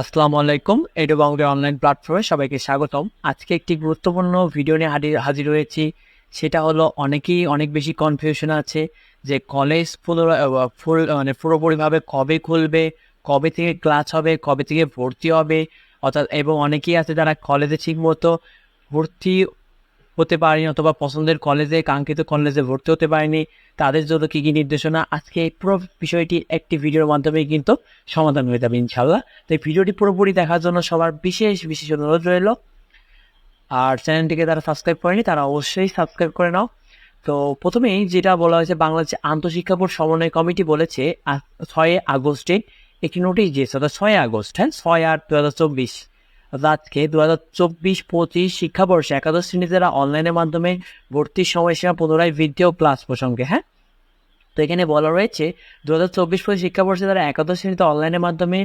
আসসালামু আলাইকুম, ado Bangla online প্ল্যাটফর্মে সবাইকে স্বাগতম। আজকে একটি গুরুত্বপূর্ণ ভিডিও নিয়ে হাজির হাজির হয়েছি। সেটা হলো অনেকেই অনেক বেশি কনফিউশন আছে যে কলেজ ফুল ফুল মানে পুরোপুরিভাবে কবে খুলবে, কবে থেকে ক্লাস হবে, কবে থেকে ভর্তি হবে, অর্থাৎ, এবং অনেকেই আছে যারা কলেজে ঠিক মতো ভর্তি হতে পারেনি অথবা পছন্দের কলেজে কাঙ্ক্ষিত কলেজে ভর্তি হতে পারেনি। তাদের জন্য কী কী নির্দেশনা? আজকে এই পুরো বিষয়টি একটি ভিডিওর মাধ্যমে কিন্তু সমাধান হয়ে যাবে ইনশাল্লাহ তো এই ভিডিওটি পুরোপুরি দেখার জন্য সবার বিশেষ বিশেষ অনুরোধ রইল। আর চ্যানেলটিকে তারা সাবস্ক্রাইব করেনি, তারা অবশ্যই সাবস্ক্রাইব করে নাও। তো প্রথমেই যেটা বলা হয়েছে বাংলাদেশ আন্তঃশিক্ষা বোর্ড সমন্বয় কমিটি বলেছে ছয় আগস্টে একটি নোটিশ দিয়েছে। অর্থাৎ ছয় আগস্ট হ্যাঁ? ছয় আট দু হাজার চব্বিশ। আজকে দু হাজার চব্বিশ, পঁচিশ শিক্ষাবর্ষে একাদশ শ্রেণীতে যারা অনলাইনের মাধ্যমে ভর্তির সময়সীমা পুনরায় বৃদ্ধি ও ক্লাস প্রসঙ্গে হ্যাঁ তো এখানে বলা রয়েছে দু হাজার চব্বিশ, পঁচিশ শিক্ষাবর্ষে যারা একাদশ শ্রেণীতে অনলাইনের মাধ্যমে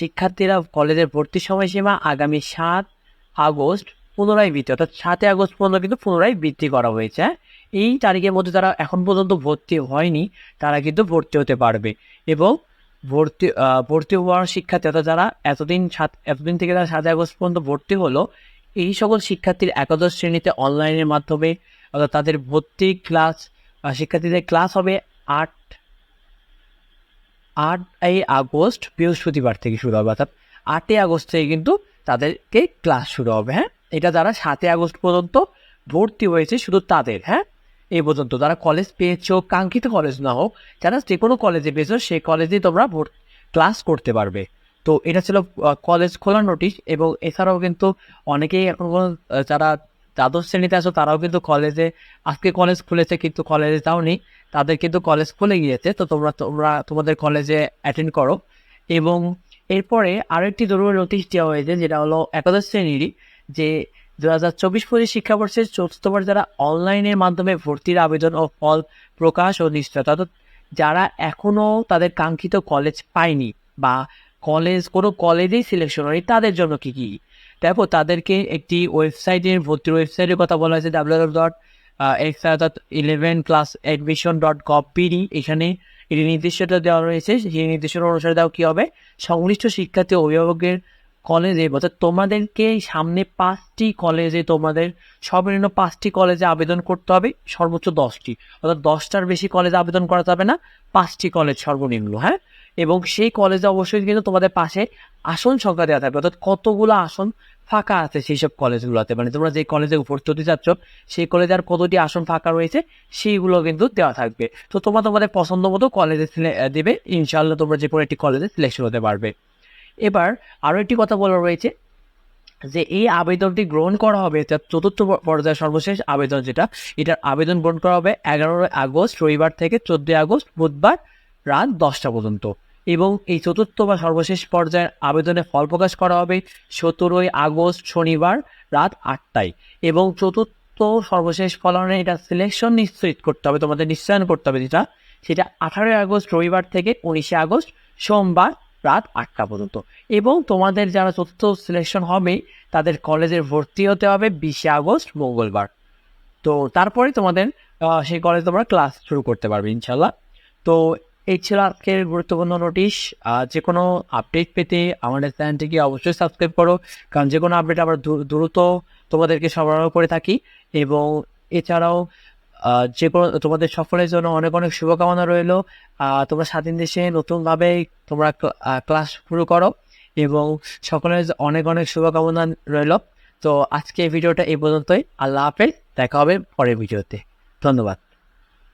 শিক্ষার্থীরা কলেজের ভর্তির সময়সীমা আগামী সাত আগস্ট পুনরায় বৃদ্ধি, অর্থাৎ সাতই আগস্ট পর্যন্ত কিন্তু পুনরায় বৃদ্ধি করা হয়েছে হ্যাঁ? এই তারিখের মধ্যে যারা এখন পর্যন্ত ভর্তি হয়নি, তারা কিন্তু ভর্তি হতে পারবে এবং ভর্তি ভর্তি হওয়ার শিক্ষার্থী অর্থাৎ যারা এতদিন সাত, এতদিন থেকে তারা সাত আগস্ট পর্যন্ত ভর্তি হলো, এই সকল শিক্ষার্থীর একাদশ শ্রেণীতে অনলাইনের মাধ্যমে অর্থাৎ তাদের ভর্তি ক্লাস শিক্ষার্থীদের ক্লাস হবে আট আট আটই আগস্ট বৃহস্পতিবার থেকে শুরু হবে, অর্থাৎ আটই আগস্ট থেকে কিন্তু তাদেরকে ক্লাস শুরু হবে হ্যাঁ? এটা যারা সাতই আগস্ট পর্যন্ত ভর্তি হয়েছে, শুধু তাদের হ্যাঁ? এই পর্যন্ত। যারা কলেজ পেয়েছ, কাঙ্ক্ষিত কলেজ না হোক, যারা যে কোনো কলেজে পেয়েছ, সেই কলেজেই তোমরা ক্লাস করতে পারবে। তো এটা ছিল কলেজ খোলার নোটিশ এবং এছাড়াও কিন্তু অনেকেই এখন যারা দ্বাদশ শ্রেণীতে আছো, তারাও কিন্তু কলেজে আজকে কলেজ খুলেছে কিন্তু কলেজে যাওনি, তাদের কিন্তু কলেজ খুলে গিয়েছে। তো তোমরা তোমরা, তোমাদের কলেজে অ্যাটেন্ড করো। এবং এরপরে আরেকটি জরুরি নোটিশ দেওয়া হয়েছে, যেটা হলো একাদশ শ্রেণীরই যে দু হাজার চব্বিশ পঁচিশ শিক্ষাবর্ষের চতুর্থবার যারা অনলাইনের মাধ্যমে ভর্তির আবেদন ও ফল প্রকাশ ও নিশ্চয়তা যারা এখনও তাদের কাঙ্ক্ষিত কলেজ পায়নি বা কলেজ কোনো কলেজেই সিলেকশন হয়নি, তাদের জন্য কি কি? দেখো, তাদেরকে একটি ওয়েবসাইটের ভর্তির ওয়েবসাইটের কথা বলা হয়েছে ডাব্লিউ ডট এক্স অর্থাৎ eleven class admission dot gov B এখানে এটি নির্দিষ্টটা দেওয়া রয়েছে, সেই নির্দেশনা অনুসারে দাও কী হবে? সংশ্লিষ্ট শিক্ষার্থী অভিভাবকের কলেজে অর্থাৎ তোমাদেরকে সামনে পাঁচটি কলেজে তোমাদের সর্বনিম্ন পাঁচটি কলেজে আবেদন করতে হবে, সর্বোচ্চ দশটি। অর্থাৎ দশটার বেশি কলেজে আবেদন করা যাবে না, পাঁচটি কলেজ সর্বনিম্ন হ্যাঁ? এবং সেই কলেজে অবশ্যই কিন্তু তোমাদের পাশে আসন সংখ্যা দেওয়া থাকবে, অর্থাৎ কতগুলো আসন ফাঁকা আছে সেই সব কলেজগুলোতে মানে তোমরা যে কলেজে ভর্তি হতে চাচ্ছ সেই কলেজে আর কতটি আসন ফাঁকা রয়েছে, সেইগুলো কিন্তু দেওয়া থাকবে। তো তোমরা তোমাদের পছন্দ মতো কলেজে দেবে, ইনশাআল্লাহ তোমরা যে কোনো একটি কলেজে সিলেকশন হতে পারবে। এবার আরও একটি কথা বলা রয়েছে যে এই আবেদনটি গ্রহণ করা হবে তার চতুর্থ প- পর্যায়ের সর্বশেষ আবেদন যেটা, এটার আবেদন গ্রহণ করা হবে এগারোই আগস্ট, রবিবার থেকে চোদ্দোই আগস্ট, বুধবার রাত দশটা পর্যন্ত। এবং এই চতুর্থ বা সর্বশেষ পর্যায়ের আবেদনে ফল প্রকাশ করা হবে সতেরোই আগস্ট, শনিবার রাত আটটায়। এবং চতুর্থ সর্বশেষ ফলনে এটা সিলেকশন নিশ্চিত করতে হবে, তোমাদের নিশ্চয়ন করতে হবে যেটা, সেটা আঠারোই আগস্ট, রবিবার থেকে উনিশে আগস্ট, সোমবার রাত আটটা পর্যন্ত। এবং তোমাদের যারা চতুর্থ সিলেকশন হবে, তাদের কলেজের ভর্তি হতে হবে বিশে আগস্ট, মঙ্গলবার। তো তারপরে তোমাদের সেই কলেজে তোমরা ক্লাস শুরু করতে পারবে ইনশাল্লাহ তো এই ছিল আজকের গুরুত্বপূর্ণ নোটিশ যে কোনো আপডেট পেতে আমাদের চ্যানেলটিকে অবশ্যই সাবস্ক্রাইব করো, কারণ যে কোনো আপডেট আমরা দ্রুত তোমাদেরকে সরবরাহ করে থাকি। এবং এছাড়াও যে কোনো তোমাদের সফলের জন্য অনেক অনেক শুভকামনা রইল। তোমরা স্বাধীন দেশে নতুনভাবে তোমরা ক্লাস শুরু করো এবং সকলের অনেক অনেক শুভকামনা রইল। তো আজকে এই ভিডিওটা এই পর্যন্তই। আল্লাহ হাফেজ। দেখা হবে পরের ভিডিওতে। ধন্যবাদ।